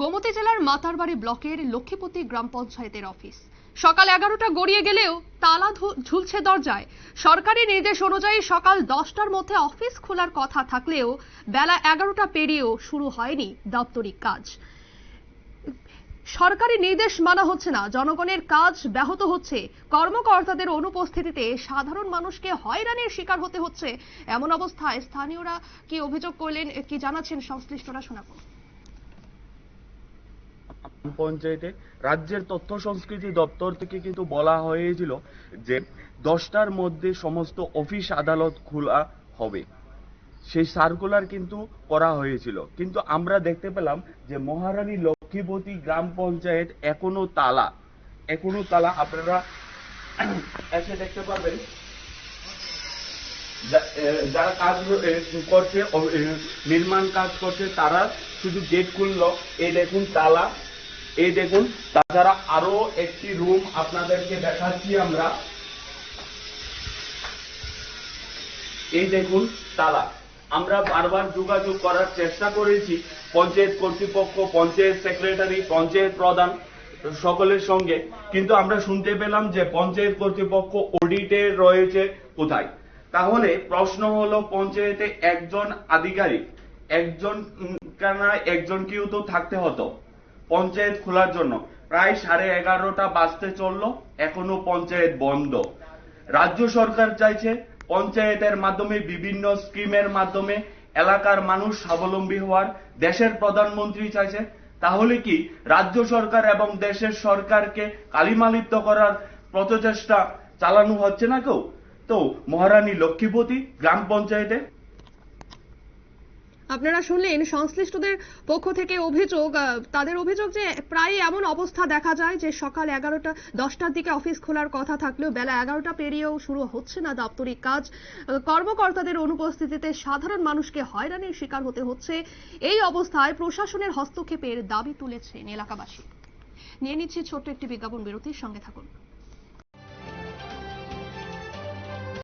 গোমতী জেলার মাতারবাড়ি ব্লকের লক্ষ্মীপতি গ্রাম পঞ্চায়েতের অফিস। সকাল এগারোটা গড়িয়ে গেলেও তালা ঝুলছে দরজায়। সরকারি নির্দেশ অনুযায়ী সকাল দশটার মধ্যে অফিস খোলার কথা থাকলেও বেলা এগারোটা পেরিয়েও শুরু হয়নি দাপ্তরিক কাজ। সরকারি নির্দেশ মানা হচ্ছে না, জনগণের কাজ ব্যাহত হচ্ছে। কর্মকর্তাদের অনুপস্থিতিতে সাধারণ মানুষকে হয়রানির শিকার হতে হচ্ছে। এমন অবস্থায় স্থানীয়রা কি অভিযোগ করলেন, কি জানাচ্ছেন সংশ্লিষ্টরা শোনাবো। গ্রাম পঞ্চায়েতে রাজ্যের তথ্য সংস্কৃতি দপ্তর থেকে কিন্তু বলা হয়েছিল যে দশটার মধ্যে সমস্ত অফিস আদালত খোলা হবে। সেই সার্কুলার কিন্তু করা হয়েছিল। কিন্তু আমরা দেখতে পেলাম যে মহারানী লক্ষ্মীপতি গ্রাম পঞ্চায়েত এখনও তালা। এখনও তালা। আপনারা এসে দেখতে পাবেন যারা কাজ করছে নির্মাণ কাজ করছে, তারা শুধু গেট খুললো। এই দেখুন তালা। এই দেখুন, তাছাড়া আরও একটি রুম আপনাদেরকে দেখাচ্ছি আমরা। এই দেখুন, তালা। আমরা বারবার যোগাযোগ করার চেষ্টা করেছি, পঞ্চায়েত কর্তৃপক্ষ, পঞ্চায়েত সেক্রেটারি পঞ্চায়েত প্রধান সকলের সঙ্গে। কিন্তু আমরা শুনতে পেলাম যে পঞ্চায়েত কর্তৃপক্ষ অডিটে রয়েছে কোথায়। তাহলে প্রশ্ন হলো, পঞ্চায়েতে একজন আধিকারিক, একজন কানা একজন কেউ তো থাকতে হতো? পঞ্চায়েত খোলার জন্য। প্রায় সাড়ে এগারোটা বাজতে চলল, এখনও পঞ্চায়েত বন্ধ। রাজ্য সরকার চাইছে পঞ্চায়েতের মাধ্যমে, বিভিন্ন স্কিমের মাধ্যমে এলাকার মানুষ স্বাবলম্বী হওয়ার। দেশের প্রধানমন্ত্রী চাইছে, তাহলে কি রাজ্য সরকার এবং দেশের সরকারকে কালিমালিপ্ত করার প্রচেষ্টা চালানো হচ্ছে না কেউ? তো মহারানী লক্ষ্মীপতি, গ্রাম পঞ্চায়েতে আপনারা শুনলেন সংশ্লিষ্টদের পক্ষ থেকে অভিযোগ তাদের অভিযোগ যে প্রায় এমন অবস্থা দেখা যায় যে সকাল এগারোটা, দশটার দিকে অফিস খোলার কথা থাকলেও বেলা এগারোটা পেরিয়েও শুরু হচ্ছে না দাপ্তরিক কাজ। কর্মকর্তাদের অনুপস্থিতিতে সাধারণ মানুষকে হয়রানির শিকার হতে হচ্ছে। এই অবস্থায় প্রশাসনের হস্তক্ষেপের দাবি তুলেছেন এলাকাবাসী। নিয়ে নিচ্ছে ছোট্ট একটি বিজ্ঞাপন বিরতির সঙ্গে থাকুন।